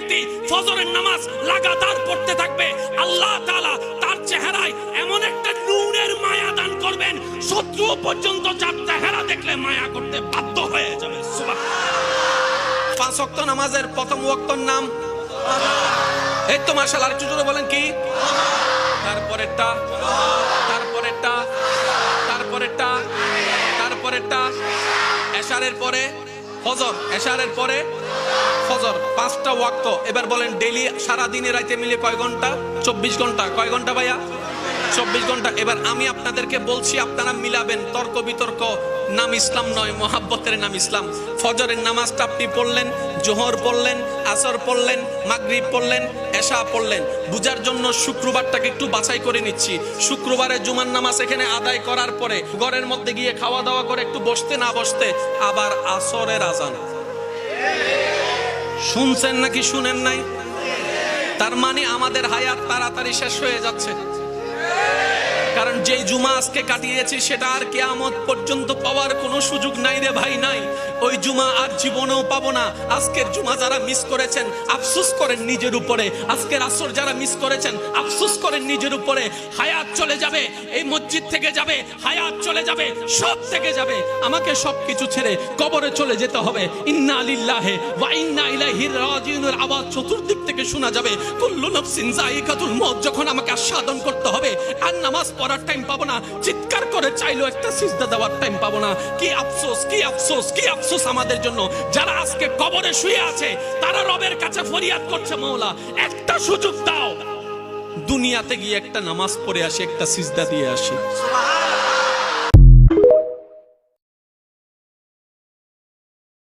ব্যক্তি ফজরের নামাজ লাগাতার পড়তে থাকবে, আল্লাহ তাআলা তার চেহারায় এমন একটা নূরের মায়া দান করবেন, শত্রু পর্যন্ত যার চেহারা দেখলে মায়া করতে বাধ্য হয়ে যাবে। পাঁচ নামাজের প্রথম নাম এই তো মার্শাল জোরে বলেন কি? তারপরেরটা তারপরেরটা তারপরেরটা তারপরেরটা, এশারের পরে ফজর, এশারের পরে ওয়াক্ত। এবার বলেন ডেইলি সারা দিনে রাইতে মিলে কয় ঘণ্টা? চব্বিশ ঘণ্টা। কয় ঘণ্টা ভাইয়া? চব্বিশ ঘণ্টা। এবার আমি আপনাদেরকে বলছি, আপনারা মিলাবেন তর্ক বিতর্ক। নাম ইসলাম নয়, মহাব্বতের নাম ইসলাম। ফজরের নামাজটা আপনি পড়লেন, জোহর পড়লেন, আসর পড়লেন, মাগরিব পড়লেন, এশা পড়লেন। বুঝার জন্য শুক্রবারটাকে একটু বাছাই করে নিচ্ছি। শুক্রবারে জুমার নামাজ এখানে আদায় করার পরে ঘরের মধ্যে গিয়ে খাওয়া দাওয়া করে একটু বসতে না বসতে আবার আসরের আজান। শুনছেন নাকি শুনেন নাই? তার মানে আমাদের হায়াত তাড়াতাড়ি শেষ হয়ে যাচ্ছে। কারণ যেই জুমা আজকে কাটিয়েছি, সেটা আর কেয়ামত পর্যন্ত পাওয়ার কোনো সুযোগ নাই রে ভাই, নাই। ওই জুমা আর জীবনেও পাবো না। আজকের জুমা যারা মিস করেছেন, আফসোস করেন নিজের উপরে। আজকের আসর যারা মিস করেছেন, আফসোস করেন নিজের উপরে। হায়াত চলে যাবে, এই মসজিদ থেকে যাবে, হায়াত চলে যাবে, সব থেকে যাবে। আমাকে সব কিছু ছেড়ে কবরে চলে যেতে হবে। ইন্না লিল্লাহে ওয়া ইন্না ইলাইহি রাজিউনের আওয়াজ চতুর্দিক থেকে শোনা যাবে। কুল্লু নাফসিন যায়িকাতুল মউত যখন আমাকে আস্বাদন করতে হবে, আর নামাজ পড়ার টাইম পাবো না। চিৎকার করে চাইলো একটা সিজদা দেওয়ার টাইম পাবো না। কি আফসোস কি আফসোস কি আফসোস আমাদের জন্য। যারা আজকে কবরে শুয়ে আছে, তারা রবের কাছে ফরিয়াদ করছে মৌলা একটা সুযোগ দাও। দুনিয়াতে গিয়ে একটা নামাজ পড়ে আসি, একটা সিজদা দিয়ে আসি।